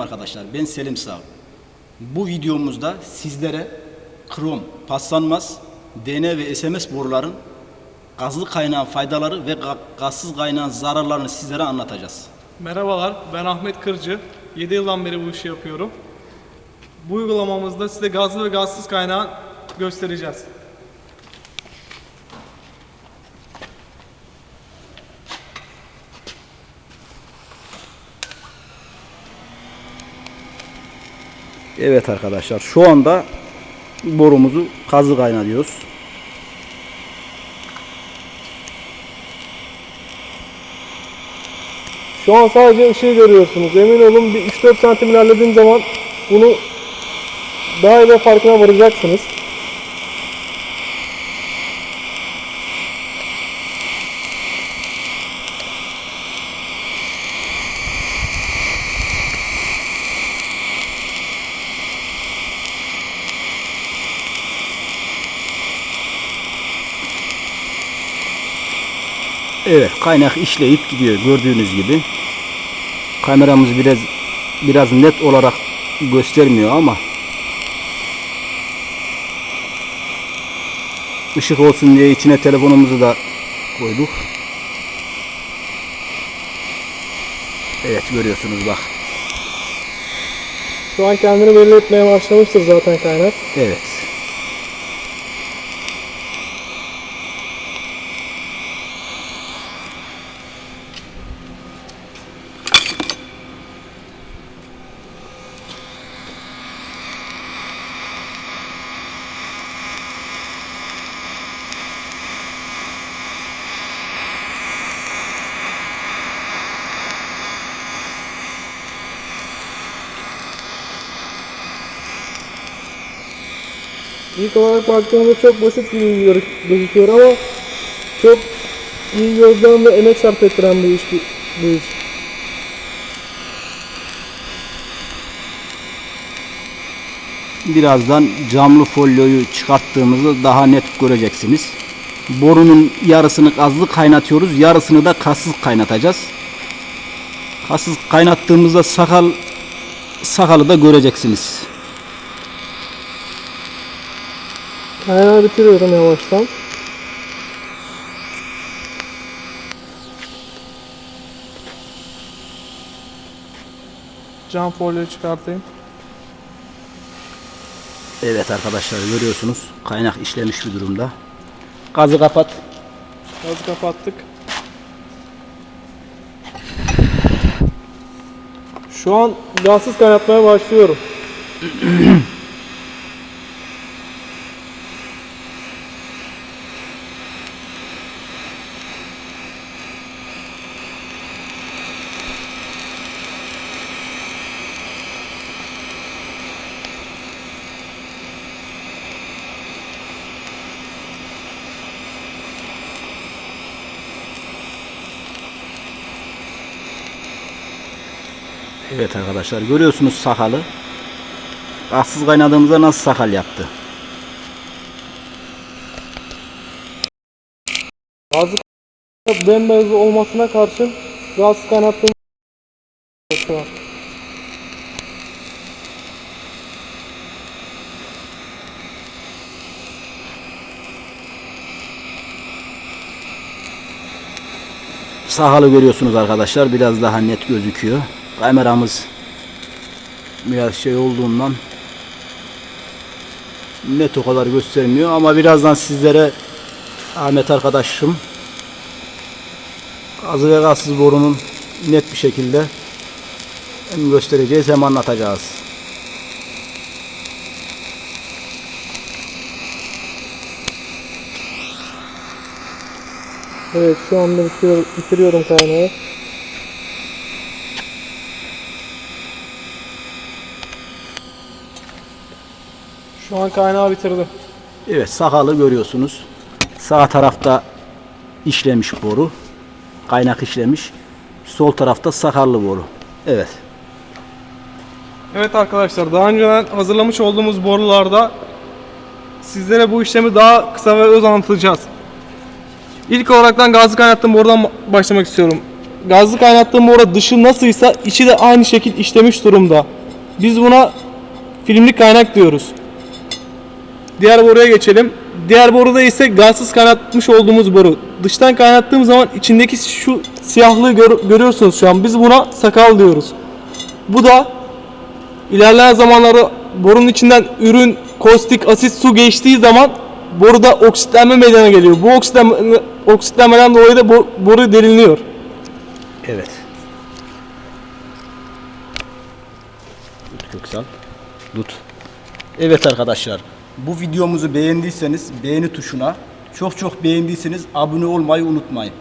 Arkadaşlar ben Selim Sağ. Bu videomuzda sizlere krom, paslanmaz, DNA ve SMS boruların gazlı kaynağın faydaları ve ga- gazsız kaynağın zararlarını sizlere anlatacağız. Merhabalar, ben Ahmet Kırcı. 7 yıldan beri bu işi yapıyorum. Bu uygulamamızda size gazlı ve gazsız kaynağı göstereceğiz. Evet arkadaşlar şu anda borumuzu gazlı kaynatıyoruz. Şu an sadece ışığı görüyorsunuz. Emin olun bir 3-4 santim ilerlediğim zaman bunu daha iyi farkına varacaksınız. Evet kaynak işleyip gidiyor gördüğünüz gibi. Kameramız biraz biraz net olarak göstermiyor ama ışık olsun diye içine telefonumuzu da koyduk. Evet görüyorsunuz bak. Şu an kendini belli etmeye başlamıştır zaten kaynak. Evet. İlk olarak baktığımızda çok basit gibi gör- gözüküyor ama çok iyi gözlem ve emek sarf ettiren bir iş bu, iş. Birazdan camlı folyoyu çıkarttığımızda daha net göreceksiniz. Borunun yarısını gazlı kaynatıyoruz. Yarısını da kassız kaynatacağız. Kassız kaynattığımızda sakal sakalı da göreceksiniz. Kaynağı bitiriyorum yavaştan. Cam folyoyu çıkartayım. Evet arkadaşlar görüyorsunuz. Kaynak işlemiş bir durumda. Gazı kapat. Gazı kapattık. Şu an gazsız kaynatmaya başlıyorum. Evet arkadaşlar görüyorsunuz sakalı. Gazsız kaynadığımızda nasıl sakal yaptı. Gazı bembeyaz olmasına karşın gazsız kaynattığım. Sakalı görüyorsunuz arkadaşlar. Biraz daha net gözüküyor. Kameramız biraz şey olduğundan net o kadar göstermiyor ama birazdan sizlere Ahmet arkadaşım gazı ve gazsız borunun net bir şekilde hem göstereceğiz hem anlatacağız. Evet şu anda bitiriyorum, kaynağı. Şu an kaynağı bitirdim. Evet sakalı görüyorsunuz. Sağ tarafta işlemiş boru. Kaynak işlemiş. Sol tarafta sakarlı boru. Evet. Evet arkadaşlar daha önceden hazırlamış olduğumuz borularda sizlere bu işlemi daha kısa ve öz anlatacağız. İlk olaraktan gazlı kaynattığım borudan başlamak istiyorum. gazlı kaynattığım boru dışı nasılsa içi de aynı şekil işlemiş durumda. Biz buna filmlik kaynak diyoruz. Diğer boruya geçelim. Diğer boruda ise gazsız kaynatmış olduğumuz boru. Dıştan kaynattığım zaman içindeki şu siyahlığı gör- görüyorsunuz şu an. Biz buna sakal diyoruz. Bu da ilerleyen zamanlarda borunun içinden ürün, kostik, asit, su geçtiği zaman boruda oksitlenme meydana geliyor. Bu oksitlenme, oksitlenmeden dolayı da bo- boru delinliyor. Evet. Tut Köksal. Tut. Evet arkadaşlar. Bu videomuzu beğendiyseniz beğeni tuşuna, çok çok beğendiyseniz abone olmayı unutmayın.